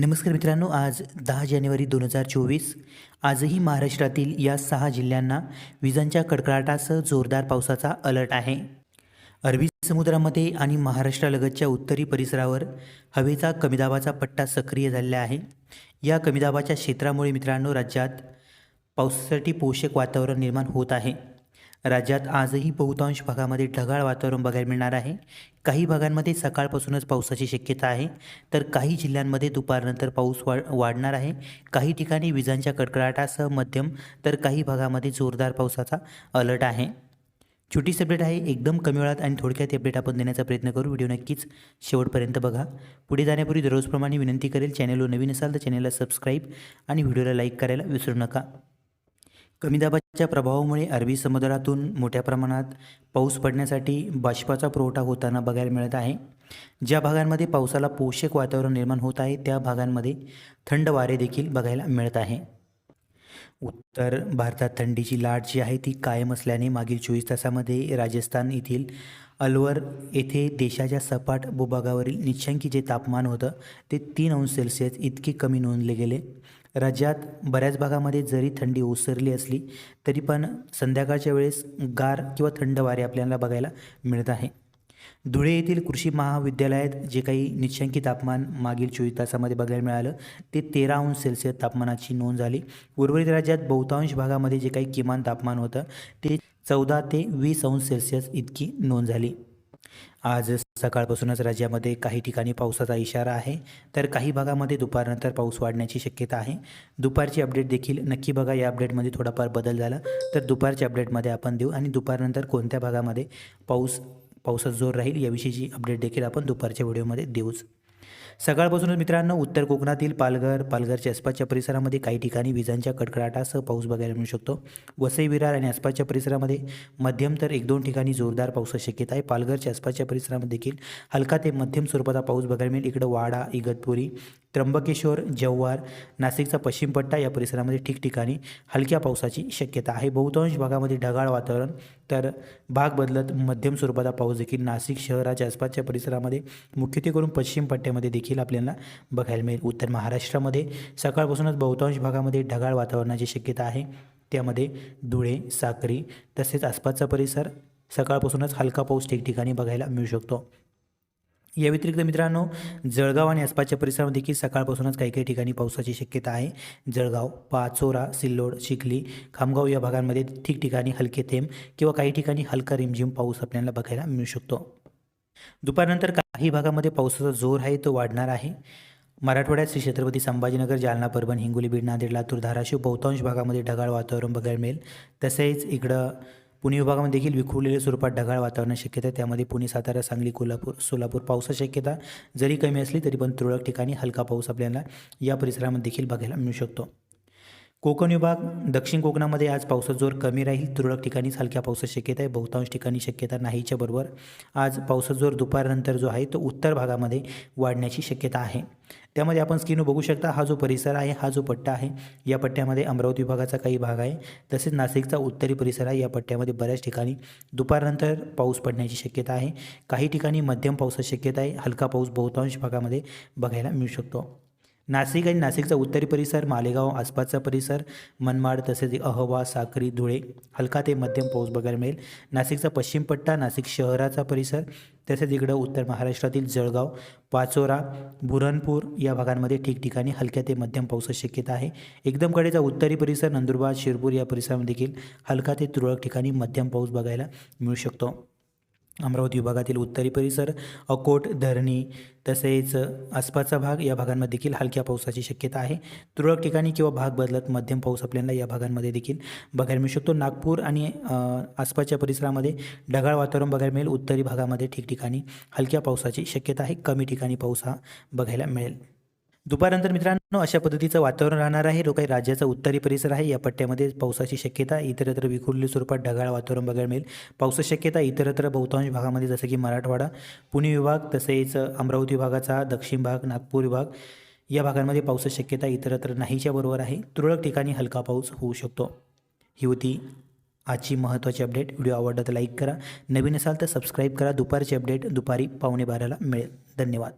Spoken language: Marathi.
नमस्कार मित्रांनो आज दहा जानेवारी दोन हजार चोवीस. आजही महाराष्ट्रातील या सहा जिल्ह्यांना विजांच्या कडकडाटासह जोरदार पावसाचा अलर्ट आहे. अरबी समुद्रामध्ये आणि महाराष्ट्रालगतच्या उत्तरी परिसरावर हवेचा कमीदाबाचा पट्टा सक्रिय झालेला आहे. या कमीदाबाच्या क्षेत्रामुळे मित्रांनो राज्यात पावसासाठी पोषक वातावरण निर्माण होत आहे. राज्यात आजही बहुतांश भागामध्ये ढगाळ वातावरण बघायला मिळणार आहे. काही भागांमध्ये सकाळपासूनच पावसाची शक्यता आहे. तर काही जिल्ह्यांमध्ये दुपारनंतर पाऊस वाढ वाढणार आहे. काही ठिकाणी विजांच्या कडकडाटासह मध्यम तर काही भागामध्ये जोरदार पावसाचा अलर्ट आहे. छोटी अपडेट आहे एकदम कमी वेळात आणि थोडक्यात अपडेट आपण देण्याचा प्रयत्न करू. व्हिडिओ नक्कीच शेवटपर्यंत बघा. पुढे जाण्यापूर्वी दररोजप्रमाणे विनंती करेल. चॅनलवर नवीन असाल तर चॅनलला सबस्क्राईब आणि व्हिडिओला लाईक करायला विसरू नका. कमी दाबाच्या प्रभावामुळे अरबी समुद्रातून मोठ्या प्रमाणात पाऊस पडण्यासाठी बाष्पाचा पुरवठा होताना बघायला मिळत आहे. ज्या भागांमध्ये पावसाला पोषक वातावरण निर्माण होत आहे त्या भागांमध्ये थंड वारे देखील बघायला मिळत आहे. उत्तर भारतात थंडीची लाट जी आहे ती कायम असल्याने मागील चोवीस तासामध्ये राजस्थान येथील अलवर येथे देशाच्या सपाट भूभागावरील निश्चंकी जे तापमान होतं ते तीन अंश सेल्सिअस इतके कमी नोंदले गेले. राज्यात बऱ्याच भागामध्ये जरी थंडी ओसरली असली तरी पण संध्याकाळच्या वेळेस गार किंवा थंड वारे आपल्याला बघायला मिळत आहे. धुळे येथील कृषी महाविद्यालयात जे काही निश्चंकी तापमान मागील चोवीस तासामध्ये बघायला मिळालं ते तेरा अंश सेल्सिअस तापमानाची नोंद झाली. उर्वरित राज्यात बहुतांश भागामध्ये जे काही किमान तापमान होतं ते चौदा ते वीस अंश सेल्सिअस इतकी नोंद झाली. आज सकाळपासूनच राज्यामध्ये काही ठिकाणी पावसाचा इशारा आहे तर काही भागामध्ये दुपारनंतर पाऊस वाढण्याची शक्यता आहे. दुपारची अपडेट देखील नक्की बघा. या अपडेटमध्ये थोडाफार बदल झाला तर दुपारच्या अपडेटमध्ये आपण देऊ आणि दुपारनंतर कोणत्या भागामध्ये पाऊस पावसाचा जोर राहील याविषयीची अपडेट देखील आपण दुपारच्या व्हिडिओमध्ये देऊच. सकाळपासूनच मित्रांनो उत्तर कोकणातील पालघर पालघरच्या आसपासच्या परिसरामध्ये काही ठिकाणी विजांच्या कडकडाटासह पाऊस बघायला मिळू शकतो. वसई विरार आणि आसपासच्या परिसरामध्ये मध्यम तर एक दोन ठिकाणी जोरदार पावसाची शक्यता आहे. पालघरच्या आसपासच्या परिसरामध्ये देखील हलका ते मध्यम स्वरूपाचा पाऊस बघायला मिळेल. इकडं वाडा इगतपुरी त्र्यंबकेश्वर जव्हार नाशिकचा पश्चिम पट्टा या परिसरामध्ये ठिकठिकाणी हलक्या पावसाची शक्यता आहे. बहुतांश भागामध्ये ढगाळ वातावरण तर भाग बदलत मध्यम स्वरूपाचा पाऊस देखील नाशिक शहराच्या आसपासच्या परिसरामध्ये मुख्यत्वे करून पश्चिम पट्ट्यामध्ये देखील देखील आपल्याला बघायला मिळेल. उत्तर महाराष्ट्रामध्ये सकाळपासूनच बहुतांश भागामध्ये ढगाळ वातावरणाची शक्यता आहे. त्यामध्ये धुळे साक्री तसेच आसपासचा परिसर सकाळपासूनच हलका पाऊस ठिकठिकाणी बघायला मिळू शकतो. या व्यतिरिक्त मित्रांनो जळगाव आणि आसपासच्या परिसरामध्ये देखील सकाळपासूनच काही काही ठिकाणी पावसाची शक्यता आहे. जळगाव पाचोरा सिल्लोड चिखली खामगाव या भागांमध्ये ठिकठिकाणी हलके थेंब किंवा काही ठिकाणी हलका रिमझिम पाऊस आपल्याला बघायला मिळू शकतो. दुपारनंतर काही भागामध्ये पावसाचा जोर आहे तो वाढणार आहे. मराठवाड्यात श्री छत्रपती संभाजीनगर जालना परभण हिंगोली बीड नांदेड लातूर धाराशिव बहुतांश भागामध्ये ढगाळ वातावरण बघायला मिळेल. तसेच इकडं पुणे विभागामध्ये देखील विखुरलेल्या स्वरूपात ढगाळ वातावरण शक्यता आहे. त्यामध्ये पुणे सातारा सांगली कोल्हापूर सोलापूर पावसाची शक्यता. जरी कमी असली तरी पण तुरळक ठिकाणी हलका पाऊस आपल्याला या परिसरामध्ये देखील बघायला मिळू शकतो. कोकण विभाग दक्षिण कोकणामध्ये आज पावसाचा जोर कमी राहील. तुरळक ठिकाणीच हलक्या पावसाची शक्यता आहे. बहुतांश ठिकाणी शक्यता नाहीच्या बरोबर आज पावसाचा जोर दुपारनंतर जो आहे तो उत्तर भागामध्ये वाढण्याची शक्यता आहे. त्यामध्ये आपण स्क्रीनवर बघू शकता. हा जो परिसर आहे हा जो पट्टा आहे या पट्ट्यामध्ये अमरावती विभागाचा काही भाग आहे. तसेच नाशिकचा उत्तरी परिसर आहे. या पट्ट्यामध्ये बऱ्याच ठिकाणी दुपारनंतर पाऊस पडण्याची शक्यता आहे. काही ठिकाणी मध्यम पावसाची शक्यता आहे. हलका पाऊस बहुतांश भागामध्ये बघायला मिळू शकतो. नाशिक आणि नाशिकचा उत्तरी परिसर मालेगाव आसपासचा परिसर मनमाड तसेच अहवा साक्री धुळे हलका ते मध्यम पाऊस बघायला मिळेल. नाशिकचा पश्चिम पट्टा नाशिक शहराचा परिसर तसेच इकडं उत्तर महाराष्ट्रातील जळगाव पाचोरा बुरनपूर या भागांमध्ये ठिकठिकाणी हलक्या ते मध्यम पावसाची शक्यता आहे. एकदम कडेचा उत्तरी परिसर नंदुरबार शिरपूर या परिसरामध्ये देखील हलका ते तुरळक ठिकाणी मध्यम पाऊस बघायला मिळू शकतो. अमरावती विभागातील उत्तरी परिसर अकोट धरणी तसेच आसपासचा भाग या भागांमध्ये देखील हलक्या पावसाची शक्यता आहे. तुरळक ठिकाणी किंवा भाग बदलत मध्यम पाऊस आपल्याला या भागांमध्ये देखील बघायला मिळू शकतो. नागपूर आणि आसपासच्या परिसरामध्ये ढगाळ वातावरण बघायला मिळेल. उत्तरी भागामध्ये ठिकठिकाणी हलक्या पावसाची शक्यता आहे. कमी ठिकाणी पाऊस हा बघायला मिळेल. दुपारनंतर मित्रांनो अशा पद्धतीचं वातावरण राहणार आहे. जो काही राज्याचा उत्तरी परिसर आहे. या पट्ट्यामध्ये पावसाची शक्यता इतरत्र विखुरलेल्या स्वरूपात ढगाळ वातावरण बघायला मिळेल. पावसाची शक्यता इतरत्र बहुतांश भागामध्ये जसं की मराठवाडा पुणे विभाग तसेच अमरावती विभागाचा दक्षिण भाग नागपूर विभाग या भागांमध्ये पावसाची शक्यता इतरत्र नाहीच्या बरोबर आहे. तुरळक ठिकाणी हलका पाऊस होऊ शकतो. ही होती आजची महत्त्वाची अपडेट. व्हिडिओ आवडला तर लाईक करा. नवीन असाल तर सबस्क्राईब करा. दुपारची अपडेट दुपारी पावणे बाराला मिळेल. धन्यवाद.